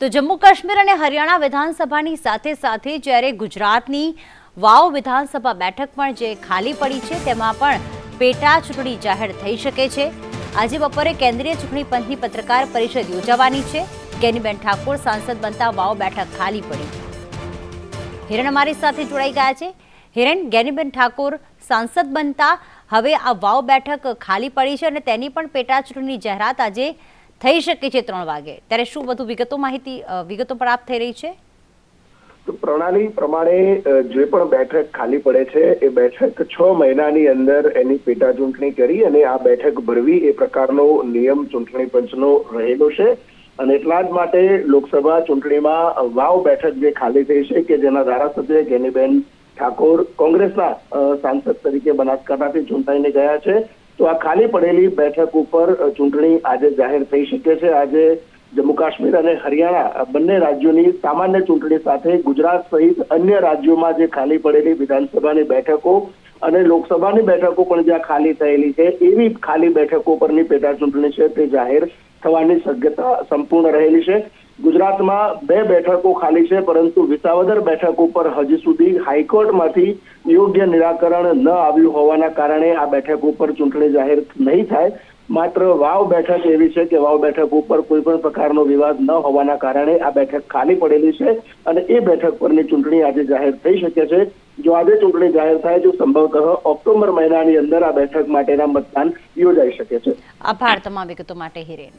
તો જમ્મુ કાશ્મીર અને હરિયાણા વિધાનસભાની સાથે સાથે જ્યારે ગુજરાતની વાવ વિધાનસભા બેઠક પણ જે ખાલી પડી છે, તેમાં પણ પેટા ચૂંટણી જાહેર થઈ શકે છે. આજે બપોરે કેન્દ્રીય ચૂંટણી પંચની પત્રકાર પરિષદ યોજાવાની છે. કેનીબેન ઠાકોર સાંસદ બનતા વાવ બેઠક ખાલી પડી. હિરણ અમારી સાથે જોડાઈ ગયા છે. હિરણ, ગેનીબેન ઠાકોર સાંસદ બનતા હવે આ વાવ બેઠક ખાલી પડી છે અને તેની પણ પેટા ચૂંટણીની જાહેરાત આજે થઈ શકે છે ત્રણ વાગે. ત્યારે શું વધુ વિગતો માહિતી વિગતો પ્રાપ્ત થઈ રહી છે? તો પ્રણાલી પ્રમાણે જે પણ બેઠક ખાલી પડે છે, એ બેઠક છ મહિનાની અંદર એની પેટા ચૂંટણી કરી અને આ બેઠક ભરવી એ પ્રકારનો નિયમ ચૂંટણી પંચનો રહેલો છે. અને એટલા જ માટે લોકસભા ચૂંટણીમાં વાવ બેઠક જે ખાલી થઈ છે કે જેના ધારાસભ્ય ગેનીબેન ઠાકોર કોંગ્રેસના સાંસદ તરીકે બનાસકાંઠાથી ચૂંટાઈને ગયા છે. તો આ ખાલી પડેલી બેઠક ઉપર ચૂંટણી આજે જાહેર થઈ શકે છે. આજે જમ્મુ કાશ્મીર અને હરિયાણા બંને રાજ્યોની સામાન્ય ચૂંટણી સાથે ગુજરાત સહિત અન્ય રાજ્યોમાં જે ખાલી પડેલી વિધાનસભાની બેઠકો અને લોકસભાની બેઠકો પણ જ્યાં ખાલી થયેલી છે, એવી ખાલી બેઠકો પરની પેટા ચૂંટણી છે તે જાહેર થવાની શક્યતા સંપૂર્ણ રહેલી છે. ગુજરાતમાં બે બેઠકો ખાલી છે, પરંતુ વિસાવદર બેઠક ઉપર હજી સુધી હાઈકોર્ટમાંથી યોગ્ય નિરાકરણ ન આવ્યું હોવાના કારણે આ બેઠક ઉપર ચૂંટણી જાહેર નહીં થાય. માત્ર વાવ બેઠક એવી છે કે વાવ બેઠક ઉપર કોઈ પણ પ્રકારનો વિવાદ ન હોવાના કારણે આ બેઠક ખાલી પડેલી છે અને એ બેઠક પરની ચૂંટણી આજે જાહેર થઈ શકે છે. જો આજે ચૂંટણી જાહેર થાય, તો સંભવતઃ ઓક્ટોબર મહિનાની અંદર આ બેઠક માટેના મતદાન યોજાઈ શકે છે. આભાર તમામ વિગતો માટે હિરેન.